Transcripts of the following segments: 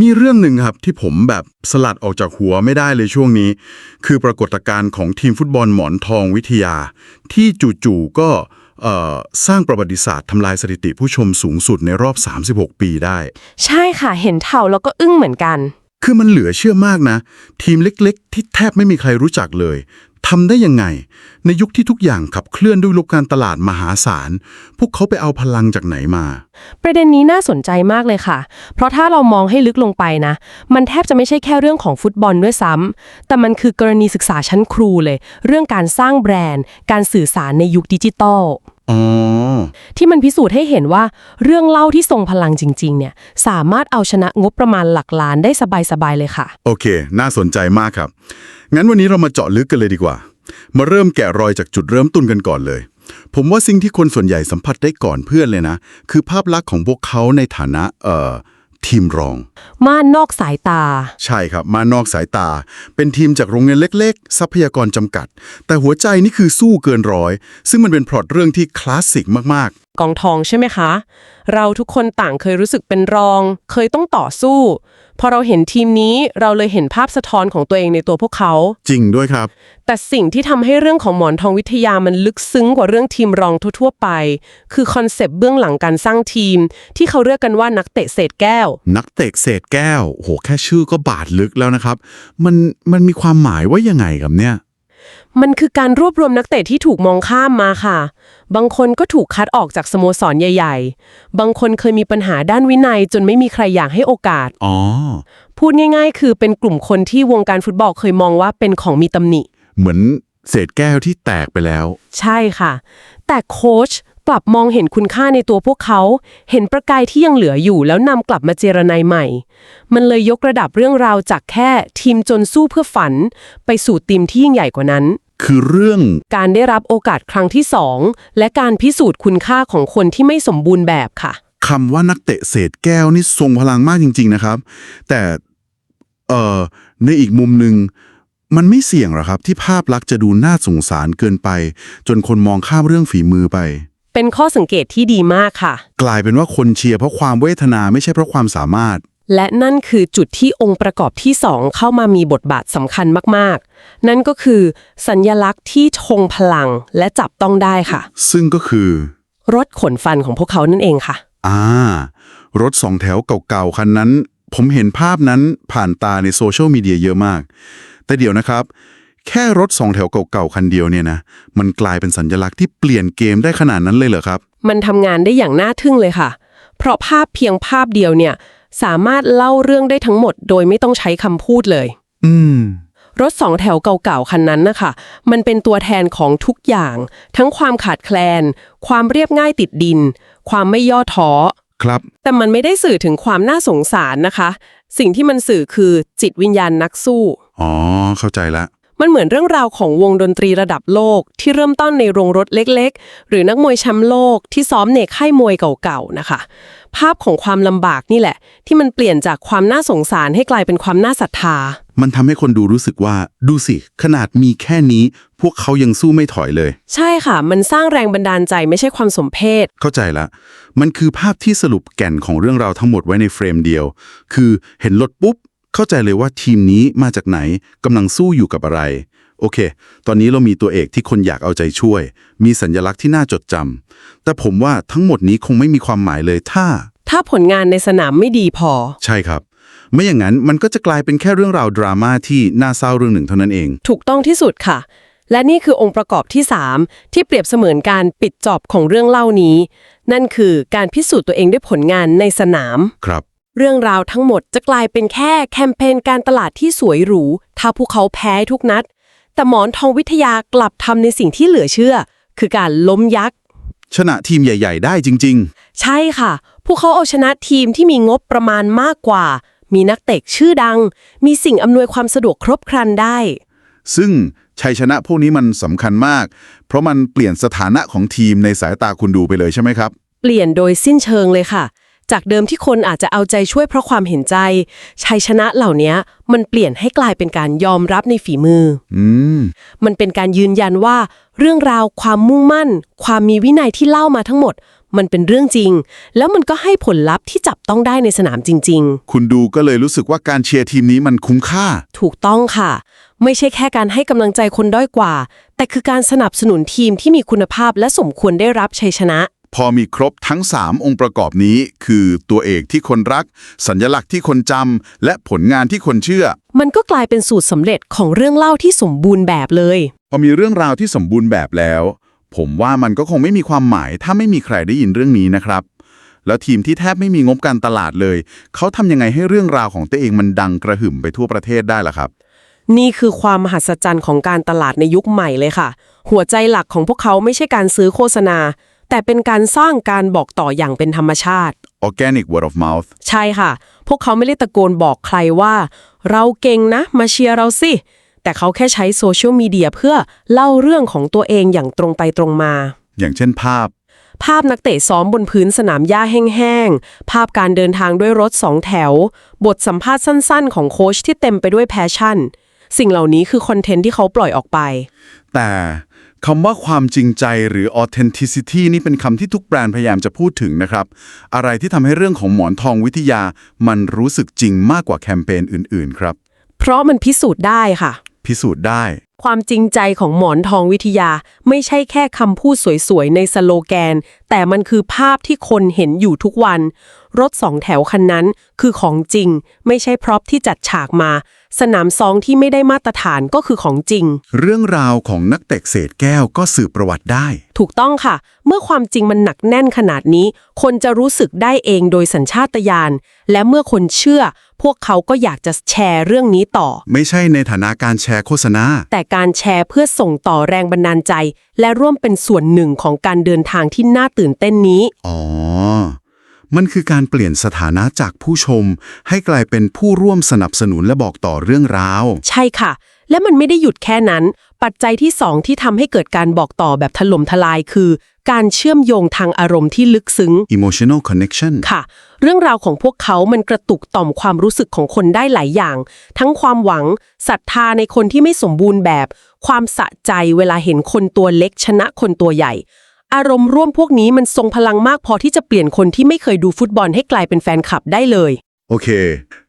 มีเรื่องหนึ่งครับที่ผมแบบสลัดออกจากหัวไม่ได้เลยช่วงนี้ คือปรากฏการณ์ของทีมฟุตบอลหมอนทองวิทยา ที่จู่ๆก็เอ่อสร้างประวัติศาสตร์ทำลายสถิติผู้ชมสูงสุดในรอบ 36 ปีได้ ใช่ค่ะเห็นเท่าแล้วก็อึ้งเหมือนกัน คือมันเหลือเชื่อมากนะ ทีมเล็กๆ ที่แทบไม่มีใครรู้จักเลย ทำได้ยังไง ในยุคที่ทุกอย่างขับเคลื่อนด้วยลูกการตลาดมหาศาล พวกเขาไปเอาพลังจากไหนมา ประเด็นนี้น่าสนใจมากเลยค่ะ เพราะถ้าเรามองให้ลึกลงไปนะ มันแทบจะไม่ใช่แค่เรื่องของฟุตบอลด้วยซ้ำ แต่มันคือกรณีศึกษาชั้นครูเลย เรื่องการสร้างแบรนด์ การสื่อสารในยุคดิจิตอล อ๋อ ที่มันพิสูจน์ให้เห็นว่าเรื่องเล่าที่ทรงพลังจริง ๆ เนี่ยสามารถเอาชนะงบประมาณหลักล้านได้สบายๆเลยค่ะ โอเค น่าสนใจมากครับ งั้นวันนี้เรามาเจาะลึกกันเลยดีกว่า มาเริ่มแกะรอยจากจุดเริ่มต้นกันก่อนเลย ผมว่าสิ่งที่คนส่วนใหญ่สัมผัสได้ก่อนเพื่อนเลยนะ คือภาพลักษณ์ของพวกเขาในฐานะเอ่อ ทีมรอง ม่านนอกสายตา ใช่ครับ มานอกสายตา เป็นทีมจากโรงเรียนเล็ก ๆ ทรัพยากรจำกัด แต่หัวใจนี่คือสู้เกินร้อย ซึ่งมันเป็นพล็อตเรื่องที่คลาสสิกมาก กองทองใช่ไหมคะ เราทุกคนต่างเคยรู้สึกเป็นรอง เคยต้องต่อสู้ พอเราเห็นทีมนี้เราเลยเห็นภาพสะท้อนของตัวเองในตัวพวกเขาๆจริงด้วยครับ แต่สิ่งที่ทำให้เรื่องของหมอนทองวิทยามันลึกซึ้งกว่าเรื่องทีมรองทั่วๆไป คือคอนเซปต์เบื้องหลังการสร้างทีม ที่เขาเรียกกันว่านักเตะเศษแก้ว นักเตะเศษแก้วโหแค่ชื่อก็บาดลึกแล้วนะครับ มันมันมีความหมายว่ายังไงครับเนี่ย มันคือการรวบรวมนักเตะที่ถูกมองข้ามมาค่ะ บางคนก็ถูกคัดออกจากสโมสรใหญ่ ๆ บางคนเคยมีปัญหาด้านวินัยจนไม่มีใครอยากให้โอกาส อ๋อ พูดง่าย ๆ คือเป็นกลุ่มคนที่วงการฟุตบอลเคยมองว่าเป็นของมีตำหนิ เหมือนเศษแก้วที่แตกไปแล้ว ใช่ค่ะ แต่โค้ช กลับมองเห็นคุณค่าในตัวพวกเขา เห็นประกายที่ยังเหลืออยู่แล้วนำกลับมาเจรไนใหม่ มันเลยยกระดับเรื่องราวจากแค่ทีมจนสู้เพื่อฝัน ไปสู่ทีมที่ยิ่งใหญ่กว่านั้น คือเรื่องการได้รับโอกาสครั้งที่สองและการพิสูจน์คุณค่าของคนที่ไม่สมบูรณ์แบบค่ะคำว่านักเตะเศษแก้วนี่ทรงพลังมากจริง ๆนะครับ แต่เอ่อในอีกมุมหนึ่งมันไม่เสี่ยงหรอครับ ที่ภาพลักษณ์จะดูน่าสงสารเกินไป จนคนมองข้ามเรื่องฝีมือไป เป็นข้อสังเกตที่ดีมากค่ะ กลายเป็นว่าคนเชียร์เพราะความเวทนาไม่ใช่เพราะความสามารถ และนั่นคือจุดที่องค์ประกอบที่สองเข้ามามีบทบาทสำคัญมากๆ นั่นก็คือ สัญญลักษณ์ที่ทงพลังและจับต้องได้ค่ะ ซึ่งก็คือรถขนฟันของพวกเขานั่นเองค่ะ อ่ารถสองแถวเก่าๆคันนั้น ผมเห็นภาพนั้นผ่านตาในโซเชียลมีเดียเยอะมาก แต่เดี๋ยวนะครับ แค่รถสองแถวเก่าๆคันเดียวเนี่ยนะ มันกลายเป็นสัญลักษณ์ที่เปลี่ยนเกมได้ขนาดนั้นเลยเหรอครับ มันทำงานได้อย่างน่าทึ่งเลยค่ะ เพราะภาพเพียงภาพเดียวเนี่ย สามารถเล่าเรื่องได้ทั้งหมด โดยไม่ต้องใช้คำพูดเลย อืม รถสองแถวเก่าๆคันนั้นนะคะมันเป็นตัวแทนของทุกอย่าง ทั้งความขาดแคลน ความเรียบง่ายติดดิน ความไม่ย่อท้อ ครับ แต่มันไม่ได้สื่อถึงความน่าสงสารนะคะ สิ่งที่มันสื่อคือจิตวิญญาณนักสู้ อ๋อ เข้าใจละ มันเหมือนเรื่องราวของวงดนตรีระดับโลก ที่เริ่มต้นในโรงรถเล็กๆ หรือนักมวยแชมป์โลกที่ซ้อมในค่ายมวยเก่าๆนะคะ ภาพของความลำบากนี่แหละ ที่มันเปลี่ยนจากความน่าสงสารให้กลายเป็นความน่าศรัทธา มันทำให้คนดูรู้สึกว่า ดูสิ ขนาดมีแค่นี้ พวกเขายังสู้ไม่ถอยเลย ใช่ค่ะ มันสร้างแรงบันดาลใจไม่ใช่ความสมเพชเข้าใจละ มันคือภาพที่สรุปแก่นของเรื่องราวทั้งหมดไว้ในเฟรมเดียว คือเห็นรถปุ๊บ เข้าใจเลยว่าทีมนี้มาจากไหนกำลังสู้อยู่กับอะไร โอเค ตอนนี้เรามีตัวเอกที่คนอยากเอาใจช่วย มีสัญลักษณ์ที่น่าจดจำแต่ผมว่าทั้งหมดนี้คงไม่มีความหมายเลยถ้า ถ้าผลงานในสนามไม่ดีพอ ใช่ครับ ไม่อย่างนั้นมันก็จะกลายเป็นแค่เรื่องราวดราม่าที่น่าเศร้าเรื่องหนึ่งเท่านั้นเอง ถูกต้องที่สุดค่ะ และนี่คือองค์ประกอบที่ 3 ที่เปรียบเสมือนการปิดจอบของเรื่องเล่านี้ นั่นคือการพิสูจน์ตัวเองด้วยผลงานในสนาม ครับ เรื่องราวทั้งหมดจะกลายเป็นแค่แคมเปญการตลาดที่สวยหรู ถ้าพวกเขาแพ้ทุกนัด แต่หมอนทองวิทยากลับทำในสิ่งที่เหลือเชื่อ คือการล้มยักษ์ ชนะทีมใหญ่ ๆ ได้จริง ใช่ค่ะ พวกเขาเอาชนะทีมที่มีงบประมาณมากกว่า มีนักเตะชื่อดัง มีสิ่งอำนวยความสะดวกครบครันได้ ๆ ซึ่งชัยชนะพวกนี้มันสำคัญมาก เพราะมันเปลี่ยนสถานะของทีมในสายตาคุณดูไปเลยใช่ไหมครับ เปลี่ยนโดยสิ้นเชิงเลยค่ะ จากเดิมที่คนอาจจะเอาใจช่วยเพราะความเห็นใจ ชัยชนะเหล่านี้มันเปลี่ยนให้กลายเป็นการยอมรับในฝีมือ อืม มันเป็นการยืนยันว่า เรื่องราวความมุ่งมั่น ความมีวินัยที่เล่ามาทั้งหมด มันเป็นเรื่องจริง แล้วมันก็ให้ผลลัพธ์ที่จับต้องได้ในสนามจริง คุณดูก็เลยรู้สึกว่าการเชียร์ทีมนี้มันคุ้มค่า ๆ ถูกต้องค่ะ ไม่ใช่แค่การให้กำลังใจคนด้อยกว่า แต่คือการสนับสนุนทีมที่มีคุณภาพและสมควรได้รับชัยชนะ พอมีครบทั้ง 3 องค์ประกอบนี้ คือตัวเอกที่คนรัก สัญลักษณ์ที่คนจำและผลงานที่คนเชื่อ มันก็กลายเป็นสูตรสำเร็จของเรื่องเล่าที่สมบูรณ์แบบเลย พอมีเรื่องราวที่สมบูรณ์แบบแล้ว ผมว่ามันก็คงไม่มีความหมาย ถ้าไม่มีใครได้ยินเรื่องนี้นะครับ แล้วทีมที่แทบไม่มีงบการตลาดเลย เขาทำยังไงให้เรื่องราวของตัวเองมันดังกระหึ่มไปทั่วประเทศได้ล่ะครับ นี่คือความมหัศจรรย์ของการตลาดในยุคใหม่เลยค่ะ หัวใจหลักของพวกเขาไม่ใช่การซื้อโฆษณา แต่เป็นการสร้างการบอกต่ออย่างเป็นธรรมชาติ Organic word of mouth ใช่ค่ะ พวกเขาไม่ได้ตะโกนบอกใครว่า เราเก่งนะ มาเชียร์เราสิ แต่เขาแค่ใช้โซเชียลมีเดียเพื่อเล่าเรื่องของตัวเองอย่างตรงไปตรงมา อย่างเช่นภาพ ภาพนักเตะซ้อมบนพื้นสนามหญ้าแห้งๆ ภาพการเดินทางด้วยรถสองแถว บทสัมภาษณ์สั้นๆ ของโค้ชที่เต็มไปด้วยแพชชั่น สิ่งเหล่านี้คือคอนเทนต์ที่เขาปล่อยออกไป แต่ คำว่าความจริงใจหรือ authenticity นี่เป็นคำที่ทุกแบรนด์พยายามจะพูดถึงนะครับ อะไรที่ทำให้เรื่องของหมอนทองวิทยา มันรู้สึกจริงมากกว่าแคมเปญอื่น ๆ ครับ เพราะมันพิสูจน์ได้ค่ะ พิสูจน์ได้ ความจริงใจของหมอนทองวิทยาไม่ใช่แค่คำพูดสวยๆ ในสโลแกน แต่มันคือภาพที่คนเห็นอยู่ทุกวัน รถสองแถวคันนั้นคือของจริง ไม่ใช่พร็อพที่จัดฉากมา สนามซองที่ไม่ได้มาตรฐานก็คือของจริง เรื่องราวของนักเตะเศษแก้วก็สืบประวัติได้ ถูกต้องค่ะ เมื่อความจริงมันหนักแน่นขนาดนี้ คนจะรู้สึกได้เองโดยสัญชาตญาณและเมื่อคนเชื่อ พวกเขาก็อยากจะแชร์เรื่องนี้ต่อ ไม่ใช่ในฐานะการแชร์โฆษณา แต่การแชร์เพื่อส่งต่อแรงบันดาลใจ และร่วมเป็นส่วนหนึ่งของการเดินทางที่น่าตื่นเต้นนี้ อ๋อ มันคือการเปลี่ยนสถานะจากผู้ชม ให้กลายเป็นผู้ร่วมสนับสนุนและบอกต่อเรื่องราว ใช่ค่ะ และมันไม่ได้หยุดแค่นั้น ปัจจัยที่สองที่ทำให้เกิดการบอกต่อแบบถล่มทลายคือ การเชื่อมโยงทางอารมณ์ที่ลึกซึ้ง emotional connection ค่ะ เรื่องราวของพวกเขามันกระตุกต่อมความรู้สึกของคนได้หลายอย่าง ทั้งความหวังศรัทธาในคนที่ไม่สมบูรณ์แบบ ความสะใจเวลาเห็นคนตัวเล็กชนะคนตัวใหญ่ อารมณ์ร่วมพวกนี้มันทรงพลังมากพอที่จะเปลี่ยนคนที่ไม่เคยดูฟุตบอลให้กลายเป็นแฟนคลับได้เลย โอเค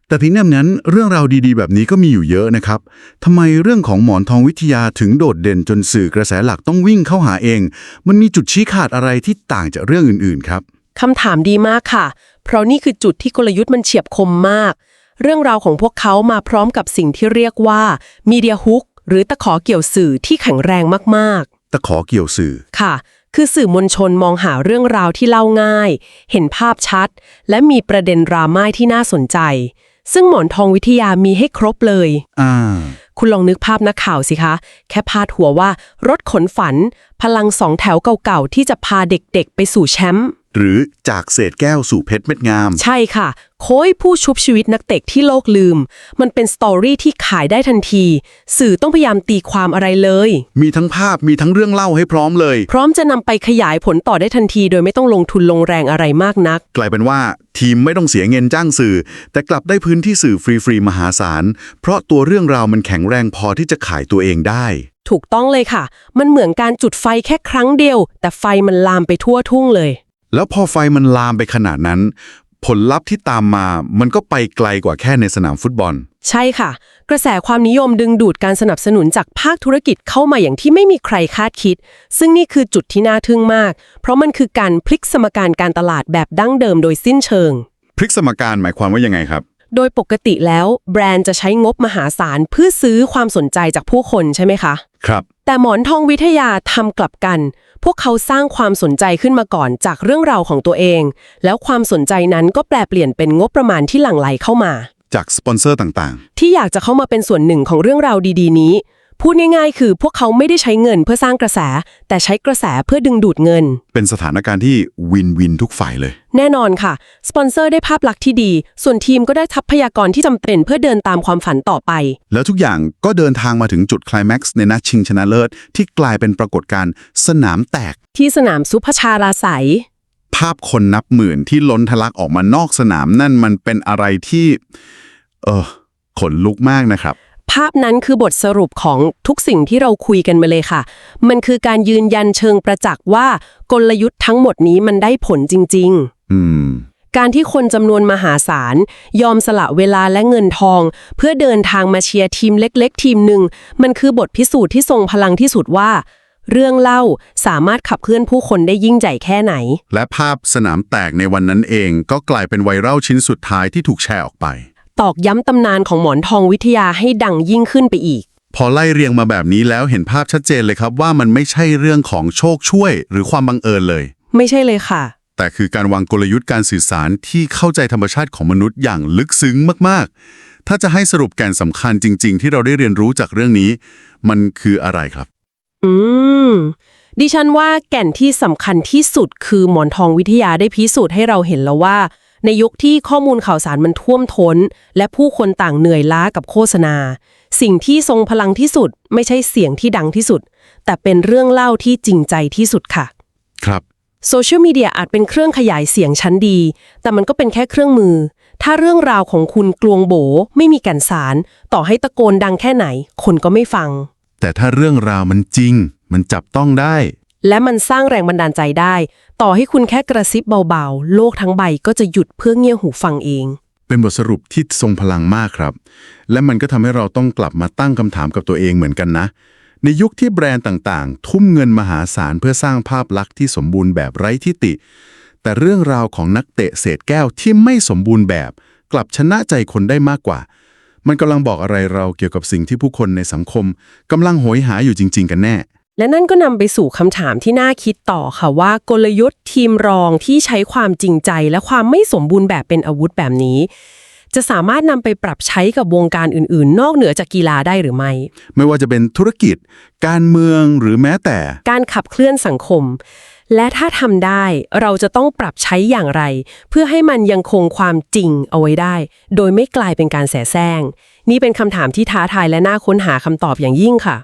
แต่ที่แนบนั้นเรื่องราวดีๆ แบบนี้ก็มีอยู่เยอะนะครับทำไมเรื่องของหมอนทองวิทยาถึงโดดเด่นจนสื่อกระแสหลักต้องวิ่งเข้าหาเอง มันมีจุดชี้ขาดอะไรที่ต่างจากเรื่องอื่นๆครับ คำถามดีมากค่ะ เพราะนี่คือจุดที่กลยุทธ์มันเฉียบคมมาก เรื่องราวของพวกเขามาพร้อมกับสิ่งที่เรียกว่ามีเดียฮุกหรือตะขอเกี่ยวสื่อที่แข็งแรงมากตะขอเกี่ยวสื่อๆค่ะ คือสื่อมวลชนมองหาเรื่องราวที่เล่าง่าย เห็นภาพชัด และมีประเด็นดราม่าที่น่าสนใจ ซึ่งหมอนทองวิทยามีให้ครบเลยอ่าคุณลองนึกภาพนักข่าวสิคะ แค่พาดหัวว่า รถขนฝัน พลังสองแถวเก่าๆ ที่จะพาเด็กๆ ไปสู่แชมป์ หรือจากเศษแก้วสู่เพชรเม็ดงาม ใช่ค่ะ โค้ยผู้ชุบชีวิตนักเตะที่โลกลืม มันเป็นสตอรี่ที่ขายได้ทันที สื่อต้องพยายามตีความอะไรเลย มีทั้งภาพมีทั้งเรื่องเล่าให้พร้อมเลย พร้อมจะนำไปขยายผลต่อได้ทันที โดยไม่ต้องลงทุนลงแรงอะไรมากนัก กลายเป็นว่าทีมไม่ต้องเสียเงินจ้างสื่อ แต่กลับได้พื้นที่สื่อฟรีๆมหาศาล เพราะตัวเรื่องราวมันแข็งแรงพอที่จะขายตัวเองได้ ถูกต้องเลยค่ะ มันเหมือนการจุดไฟแค่ครั้งเดียว แต่ไฟมันลามไปทั่วทุ่งเลย แล้วพอไฟมันลามไปขนาดนั้น ผลลัพธ์ที่ตามมามันก็ไปไกลกว่าแค่ในสนามฟุตบอล ใช่ค่ะ กระแสความนิยมดึงดูดการสนับสนุนจากภาคธุรกิจเข้ามาอย่างที่ไม่มีใครคาดคิด ซึ่งนี่คือจุดที่น่าทึ่งมาก เพราะมันคือการพลิกสมการการตลาดแบบดั้งเดิมโดยสิ้นเชิง พลิกสมการหมายความว่ายังไงครับ โดยปกติแล้ว แบรนด์จะใช้งบมหาศาลเพื่อซื้อความสนใจจากผู้คนใช่ไหมคะ ครับ แต่หมอนทองวิทยาทำกลับกัน พวกเขาสร้างความสนใจขึ้นมาก่อนจากเรื่องราวของตัวเอง แล้วความสนใจนั้นก็แปลเปลี่ยนเป็นงบประมาณที่หลั่งไหลเข้ามา จากสปอนเซอร์ต่างที่อยากจะเข้ามาเป็นส่วนหนึ่งของเรื่องราวดี ๆ นี้ พูดง่ายๆ คือพวกเขาไม่ได้ใช้เงินเพื่อสร้างกระแส แต่ใช้กระแสเพื่อดึงดูดเงินๆเป็นสถานการณ์ที่วินวินทุกฝ่ายเลย แน่นอนค่ะ สปอนเซอร์ได้ภาพลักษณ์ที่ดี ส่วนทีมก็ได้ทรัพยากรที่จำเป็นเพื่อเดินตามความฝันต่อไป แล้วทุกอย่างก็เดินทางมาถึงจุดไคลแม็กซ์ในนัดชิงชนะเลิศ ที่กลายเป็นปรากฏการณ์สนามแตก ที่สนามซุปชาราใสยภาพคนนับหมื่นที่ล้นทะลักออกมานอกสนามนั่นมันเป็นอะไรที่ เออขนลุกมากนะครับ ภภาพนั้นคือบทสรุปของทุกสิ่งที่เราคุยกันมาเลยค่ะ มันคือการยืนยันเชิงประจักษ์ว่ากลยุทธ์ทั้งหมดนี้มันได้ผลจริง ๆ อืม การที่คนจำนวนมหาศาล ยอมสละเวลาและเงินทอง เพื่อเดินทางมาเชียร์ทีมเล็ก ๆ ทีมหนึ่ง มันคือบทพิสูจน์ที่ทรงพลังที่สุดว่า เรื่องเล่าสามารถขับเคลื่อนผู้คนได้ยิ่งใหญ่แค่ไหน และภาพสนามแตกในวันนั้นเองก็กลายเป็นไวรัลชิ้นสุดท้ายที่ถูกแชร์ออกไป ตอกย้ำตำนานของหมอนทองวิทยาให้ดังยิ่งขึ้นไปอีก พอไล่เรียงมาแบบนี้แล้วเห็นภาพชัดเจนเลยครับว่ามันไม่ใช่เรื่องของโชคช่วย หรือความบังเอิญเลย ไม่ใช่เลยค่ะ แต่คือการวางกลยุทธ์การสื่อสารที่เข้าใจธรรมชาติของมนุษย์อย่างลึกซึ้งมากๆ ถ้าจะให้สรุปแก่นสำคัญจริง ๆ ที่เราได้เรียนรู้จากเรื่องนี้ มันคืออะไรครับ อืม ดิฉันว่าแก่นที่สำคัญที่สุดคือหมอนทองวิทยาได้พิสูจน์ให้เราเห็นแล้วว่า ในยุคที่ข้อมูลข่าวสารมันท่วมท้น และผู้คนต่างเหนื่อยล้ากับโฆษณา สิ่งที่ทรงพลังที่สุด ไม่ใช่เสียงที่ดังที่สุด แต่เป็นเรื่องเล่าที่จริงใจที่สุดค่ะ ครับโซเชียลมีเดียอาจเป็นเครื่องขยายเสียงชั้นดี แต่มันก็เป็นแค่เครื่องมือ ถ้าเรื่องราวของคุณกลวงโบ ไม่มีแก่นสาร ต่อให้ตะโกนดังแค่ไหน คนก็ไม่ฟัง แต่ถ้าเรื่องราวมันจริง มันจับต้องได้ และมันสร้างแรงบันดาลใจได้ ต่อให้คุณแค่กระซิบเบาๆ โลกทั้งใบก็จะหยุดเพื่อเงี่ยหูฟังเอง เป็นบทสรุปที่ทรงพลังมากครับ และมันก็ทำให้เราต้องกลับมาตั้งคำถามกับตัวเองเหมือนกันนะ ในยุคที่แบรนด์ต่างๆ ทุ่มเงินมหาศาลเพื่อสร้างภาพลักษณ์ที่สมบูรณ์แบบไร้ทิฏฐิแต่เรื่องราวของนักเตะเศษแก้วที่ไม่สมบูรณ์แบบ กลับชนะใจคนได้มากกว่า มันกำลังบอกอะไรเราเกี่ยวกับสิ่งที่ผู้คนในสังคมกำลังโหยหาอยู่จริง ๆ กันแน่ และนั่นก็นำไปสู่คำถามที่น่าคิดต่อค่ะว่ากลยุทธ์ทีมรองที่ใช้ความจริงใจและความไม่สมบูรณ์แบบเป็นอาวุธแบบนี้ จะสามารถนำไปปรับใช้กับวงการอื่น ๆ นอกเหนือจากกีฬาได้หรือไม่ ไม่ว่าจะเป็นธุรกิจ การเมืองหรือแม้แต่ การขับเคลื่อนสังคม และถ้าทำได้เราจะต้องปรับใช้อย่างไร เพื่อให้มันยังคงความจริงเอาไว้ได้ โดยไม่กลายเป็นการแสแสร้ง นี่เป็นคำถามที่ท้าทายและน่าค้นหาคำตอบอย่างยิ่งค่ะ